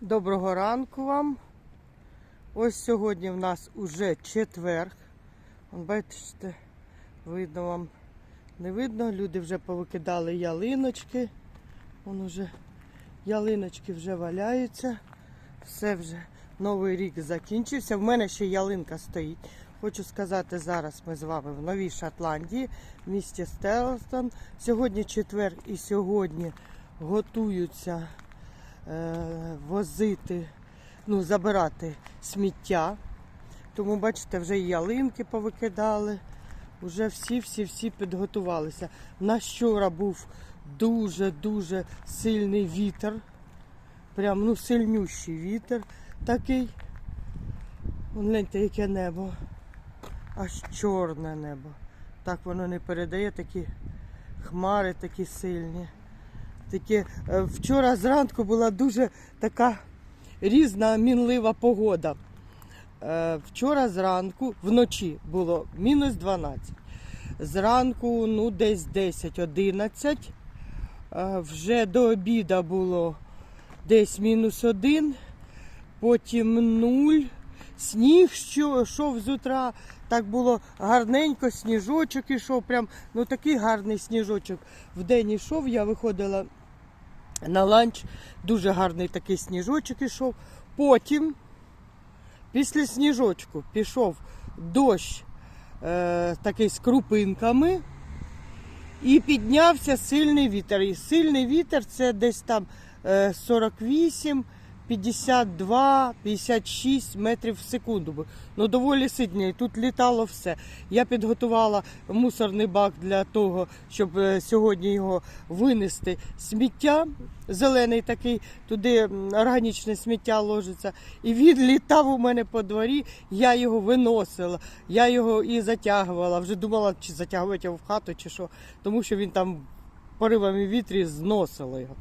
Доброго ранку вам. Ось сьогодні в нас уже четверг. Бачите, видно вам, не видно. Люди вже повикидали ялиночки. Вон уже ялиночки вже валяються. Все вже новий рік закінчився. В мене ще ялинка стоїть. Хочу сказати, зараз ми з вами в Новій Шотландії, в місті Стелстон. Сьогодні четвер і сьогодні готуються возити, ну, забирати сміття. Тому, бачите, вже і ялинки повикидали. Вже всі-всі-всі підготувалися. У нас вчора був дуже-дуже сильний вітер. Прям ну, сильнющий вітер такий. Гляньте, яке небо. Аж чорне небо. Так воно не передає такі хмари такі сильні. Такі, е, вчора зранку була дуже така різна мінлива погода. Е, Вчора зранку, вночі було мінус 12. Зранку, ну, десь 10-11. Е, Вже до обіда було десь мінус 1, потім 0. Сніг що, йшов з утра, так було гарненько, сніжочок ішов, прям ну такий гарний сніжочок. Вдень ішов, я виходила на ланч, дуже гарний такий сніжочок ішов. Потім, після сніжочку, пішов дощ е, такий з крупинками. І піднявся сильний вітер. І сильний вітер це десь там е, 48, 52, 56 метрів в секунду. Ну доволі сильний. Тут літало все. Я підготувала мусорний бак для того, щоб е, сьогодні його винести. Сміття зелений такий, туди органічне сміття ложиться. І він літав у мене по дворі, я його виносила, я його і затягувала. Вже думала, чи затягувати його в хату, чи що, тому що він там поривами вітрі зносило його.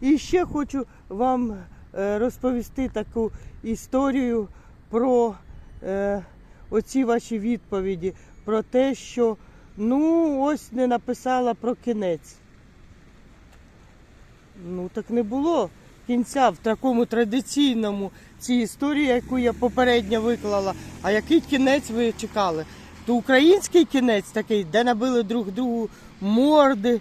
І ще хочу вам розповісти таку історію про е, оці ваші відповіді, про те, що ну ось не написала про кінець. Ну так не було кінця в такому традиційному цій історії, яку я попередньо виклала. А який кінець ви чекали? То український кінець такий, де набили друг другу морди,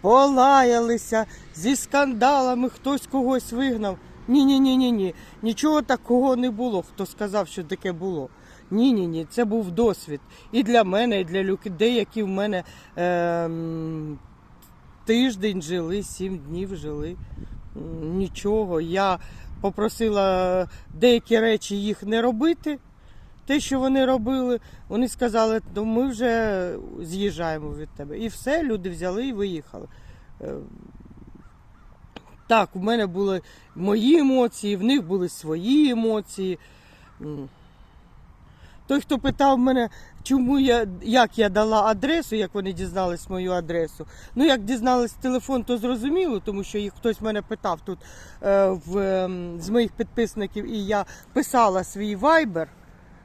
полаялися зі скандалами, хтось когось вигнав. Ні, ні, ні, ні, ні. Нічого такого не було. Хто сказав, що таке було. Ні, ні, ні. Це був досвід і для мене, і для людей, які в мене ем, тиждень жили, сім днів жили. Нічого. Я попросила деякі речі їх не робити. Те, що вони робили, вони сказали, то ми вже з'їжджаємо від тебе. І все, люди взяли і виїхали. Е, Так, у мене були мої емоції, в них були свої емоції. Той, хто питав мене, чому я, як я дала адресу, як вони дізнались мою адресу. Ну, як дізнались телефон, то зрозуміло, тому що їх хтось мене питав тут е, в, ем, з моїх підписників, і я писала свій вайбер.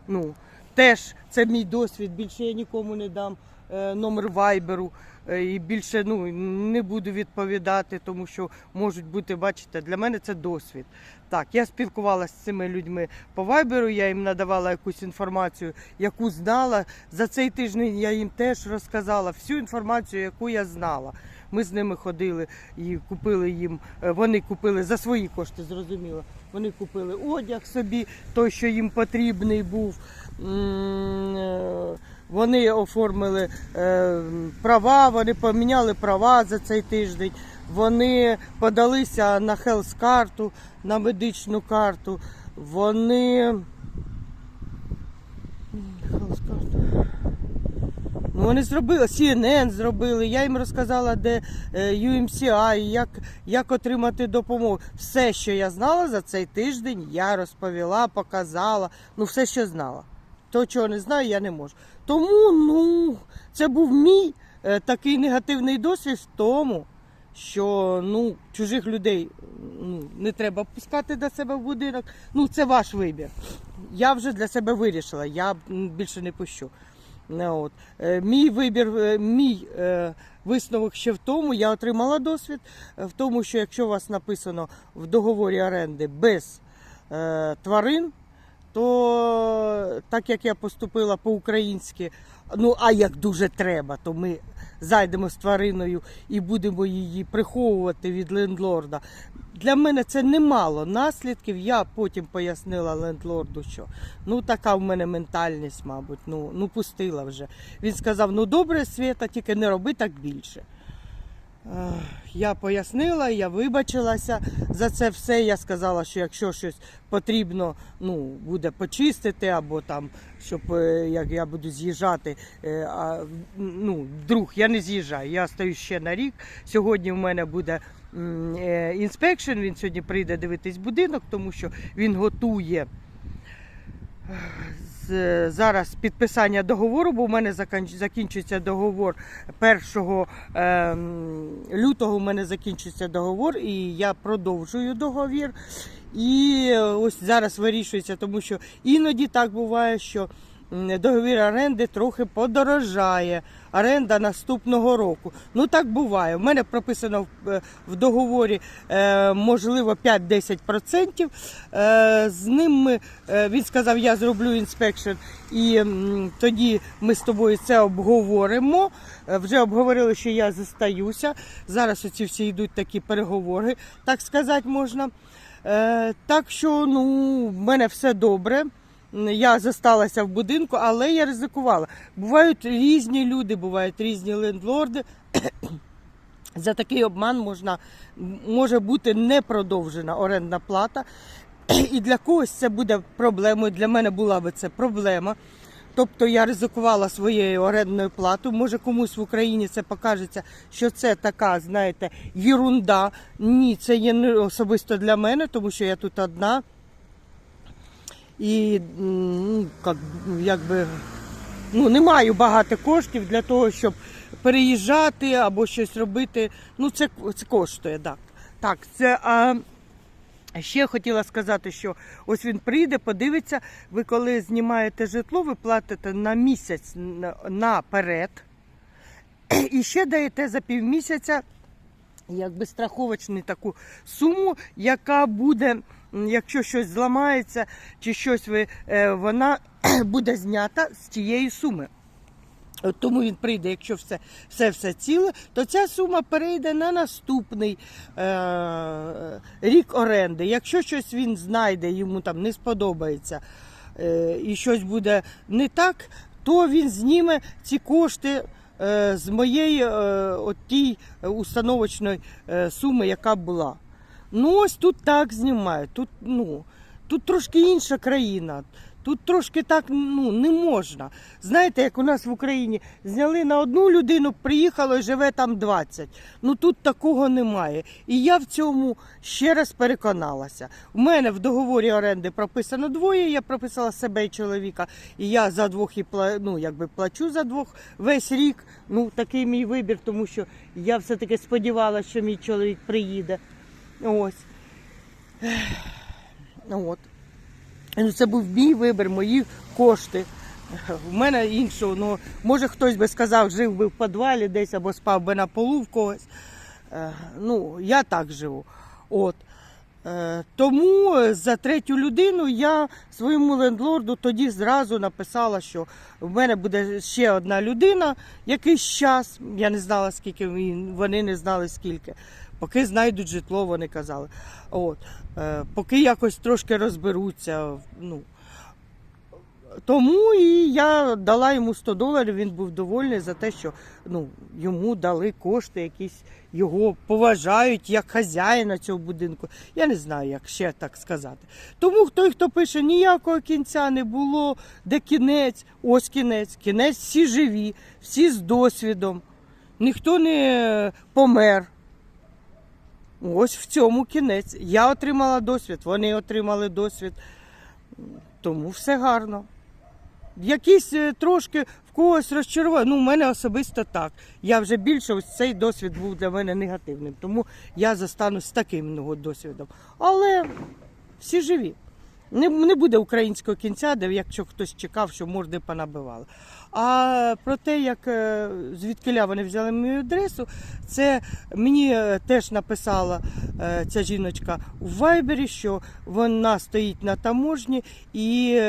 Ну, теж це мій досвід, більше я нікому не дам е, номер вайберу. е, І більше ну, не буду відповідати, тому що можуть бути, бачите, для мене це досвід. Так, я спілкувалася з цими людьми по вайберу, я їм надавала якусь інформацію, яку знала. За цей тиждень я їм теж розказала всю інформацію, яку я знала. Ми з ними ходили і купили їм. е, Вони купили за свої кошти, зрозуміло. Вони купили одяг собі, той, що їм потрібний був. Вони оформили е, права, вони поміняли права за цей тиждень. Вони подалися на хелс карту, на медичну карту. Вони. Ну, вони зробили, CNN зробили, я їм розказала, де е, UMCI, як, як отримати допомогу. Все, що я знала за цей тиждень, я розповіла, показала. Ну, все, що знала. То, чого не знаю, я не можу. Тому, ну, це був мій е, такий негативний досвід в тому, що ну, чужих людей ну, не треба пускати до себе в будинок. Ну, це ваш вибір. Я вже для себе вирішила, я більше не пущу. Не, От. Е, Мій вибір, е, мій е, висновок ще в тому, я отримала досвід е, в тому, що якщо у вас написано в договорі оренди без е, тварин, то так як я поступила по-українськи, ну а як дуже треба, то ми зайдемо з твариною і будемо її приховувати від лендлорда. Для мене це немало наслідків. Я потім пояснила лендлорду, що ну така в мене ментальність, мабуть, ну, ну пустила вже. Він сказав: ну добре, Свята, тільки не роби так більше. Я пояснила, я вибачилася за це все. Я сказала, що якщо щось потрібно, ну буде почистити, або там, щоб е, як я буду з'їжджати, е, а ну, вдруг я не з'їжджаю, я стою ще на рік. Сьогодні в мене буде інспекшн. Він сьогодні прийде дивитись будинок, тому що він готує. Е, Зараз підписання договору, бо в мене закінч- закінчується договор 1 ем, лютого. У мене закінчується договор, і я продовжую договір. І е, ось зараз вирішується, тому що іноді так буває, що договір оренди трохи подорожає. Оренда наступного року. Ну так буває. У мене прописано в, е, договорі е, можливо 5-10%. Е, з ним ми, він сказав, я зроблю інспекшн, і тоді ми з тобою це обговоримо. Вже обговорили, що я зостаюся. Зараз оці всі йдуть такі переговори, так сказати можна. Так що ну, в мене все добре. Я зосталася в будинку, але я ризикувала. Бувають різні люди, бувають різні лендлорди. За такий обман можна, може бути не продовжена орендна плата. І для когось це буде проблемою. Для мене була би це проблема. Тобто я ризикувала своєю орендною платою. Може комусь в Україні це покажеться, що це така, знаєте, єрунда. Ні, це є не особисто для мене, тому що я тут одна. І ну, як, якби, ну, не маю багато коштів для того, щоб переїжджати або щось робити. Ну, це, це коштує, так. Так, це. А... Ще хотіла сказати, що ось він прийде, подивиться. Ви коли знімаєте житло, ви платите на місяць наперед. І ще даєте за півмісяця якби страховочну таку суму, яка буде, якщо щось зламається чи щось ви, е, вона буде знята з тієї суми. Тому він прийде, якщо все все, все ціле, то ця сума перейде на наступний е- рік оренди. Якщо щось він знайде, йому там не сподобається е- і щось буде не так, то він зніме ці кошти е- з моєї е- от тій установочної е- суми, яка була. Ну ось тут так знімають. Тут, ну, тут трошки інша країна. Тут трошки так ну, не можна. Знаєте, як у нас в Україні зняли на одну людину, приїхало і живе там 20. Ну тут такого немає. І я в цьому ще раз переконалася. У мене в договорі оренди прописано двоє. Я прописала себе і чоловіка, і я за двох і ну, якби плачу за двох весь рік. Ну такий мій вибір, тому що я все-таки сподівалася, що мій чоловік приїде. Ось. От. Ну, це був мій вибір, мої кошти. У мене іншого, ну, може хтось би сказав, жив би в підвалі десь або спав би на полу в когось. Е, Ну, я так живу. От. Е, Тому за третю людину я своєму лендлорду тоді зразу написала, що в мене буде ще одна людина якийсь час. Я не знала, скільки вони не знали скільки. Поки знайдуть житло, вони казали. От. Е, Поки якось трошки розберуться. Ну. Тому і я дала йому 100 доларів, він був довольний за те, що ну, йому дали кошти, якісь його поважають як хазяїна цього будинку. Я не знаю, як ще так сказати. Тому той, хто пише, ніякого кінця не було, де кінець, ось кінець, кінець всі живі, всі з досвідом, ніхто не помер. Ось в цьому кінець. Я отримала досвід, вони отримали досвід. Тому все гарно. Якісь е, трошки в когось розчарування. Ну, в мене особисто так. Я вже більше ось цей досвід був для мене негативним. Тому я застанусь з таким ну, досвідом. Але всі живі. Не, не буде українського кінця, де якщо хтось чекав, що морди понабивали. А про те, як е, звідкиля вони взяли мою адресу, це мені е, теж написала е, ця жіночка у Вайбері, що вона стоїть на таможні і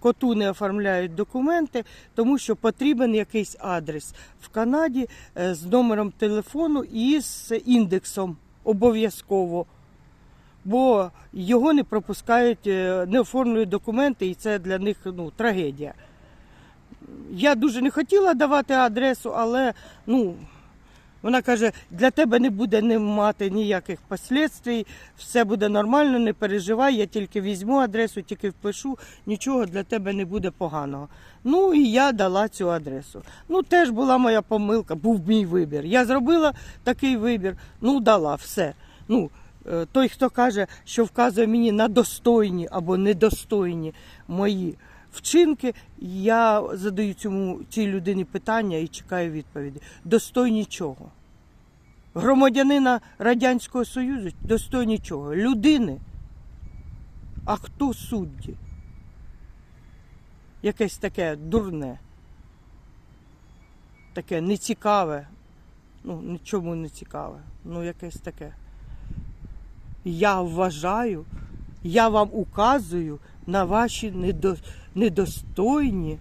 коту не оформляють документи, тому що потрібен якийсь адрес в Канаді з номером телефону і з індексом обов'язково. Бо його не пропускають, е, не оформлюють документи, і це для них ну, трагедія. Я дуже не хотіла давати адресу, але ну, вона каже, для тебе не буде не мати ніяких послідствій, все буде нормально, не переживай, я тільки візьму адресу, тільки впишу, нічого для тебе не буде поганого. Ну і я дала цю адресу. Ну, теж була моя помилка, був мій вибір. Я зробила такий вибір, ну дала все. Ну, той, хто каже, що вказує мені на достойні або недостойні мої вчинки, я задаю цьому цій людині питання і чекаю відповіді. Достойні чого? Громадянина Радянського Союзу достойні чого? Людини. А хто судді? Якесь таке дурне, таке нецікаве. Ну, нічому не цікаве. Ну, якесь таке. Я вважаю, я вам указую на ваші недо, недостойні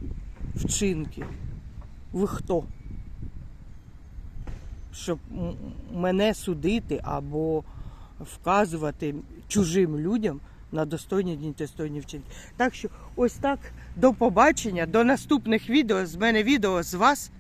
вчинки. Ви хто? Щоб мене судити або вказувати чужим людям на достойні недостойні вчинки. Так що ось так, до побачення, до наступних відео. З мене відео з вас.